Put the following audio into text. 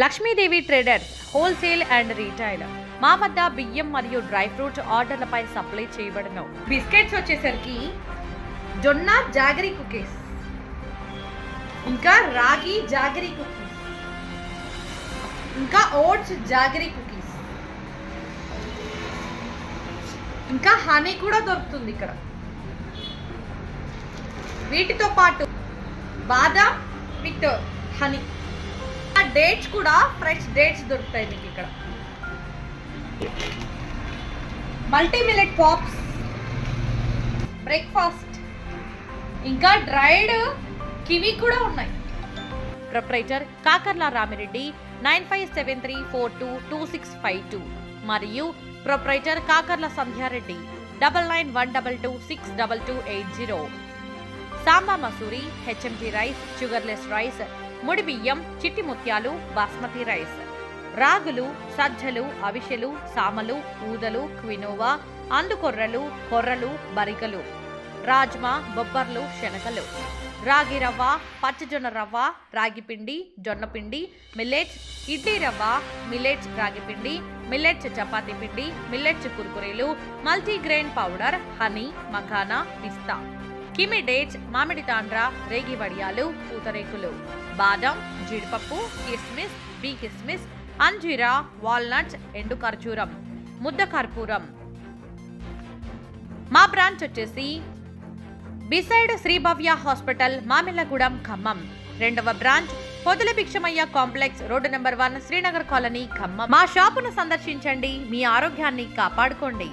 Lakshmidevi traders wholesale and retail. మా వద్ద బియ్యం మరియు డ్రై ఫ్రూట్ ఆర్డర్లపై సప్లై చేయబడను. బిస్కెట్స్ వచ్చేసరికి జొన్న జాగరి కుకీస్. ఇంకా రాగి జాగరి కుకీస్. ఇంకా ఓట్స్ జాగరి కుకీస్. ఇంకా హనీ కూడా దొరుకుతుంది ఇక్కడ. వీటితో పాటు బాదాం విత్ హనీ. డేట్స్ కూడా ఫ్రెష్ డేట్స్ దొరుకుతాయి మీకు ఇక్కడ. మల్టీ మిలెట్ పాప్స్ బ్రేక్ఫాస్ట్ ఇంకా డ్రైడ్ కివి కూడా ఉన్నాయి. Proprietor Kakarla Ramireddy nine five seven three four two two six five two. మరియు proprietor Kakarla Sandhyareddy double nine one double two six double two eight zero. Samba Masuri HMT rice sugarless rice ముడి బియ్యం చిట్టి ముత్యాలు basmati rice. రాగులు సజ్జలు అవిశెలు సామలు ఊదలు quinoa అందుకొర్రలు కొర్రలు బరికలు. రాజ్మా బొబ్బర్లు శనగలు. రాగి రవ్వ పచ్చజొన్న రవ్వ రాగిపిండి జొన్నపిండి జొన్న పిండి మిల్లెట్స్ ఇడ్లీ రవ్వ మిల్లెట్స్ రాగిపిండి మిల్లెట్స్ చపాతీ పిండి మిల్లెట్స్ కుర్కురేలు మల్టీగ్రెయిన్ పౌడర్ హనీ మఖానా పిస్తా. కిమి డేట్స్ మామిడి తాండ్ర రేగి వడియాలు పూతరేకులు. బాదం జీడిపప్పు కిస్మిస్ బీ కిస్మిస్ అంజీరా వాల్నట్స్ ఎండు ఖర్జూరం. ముద్ద కర్పూరం. మా బ్రాంచ్ వచ్చేసి బిసైడ్ శ్రీభవ్య హాస్పిటల్ మామిళ్ళగూడెం ఖమ్మం. రెండవ branch Podula Bhikshamaiah complex road number one Srinagar colony Khammam. మా షాపును సందర్శించండి మీ ఆరోగ్యాన్ని కాపాడుకోండి.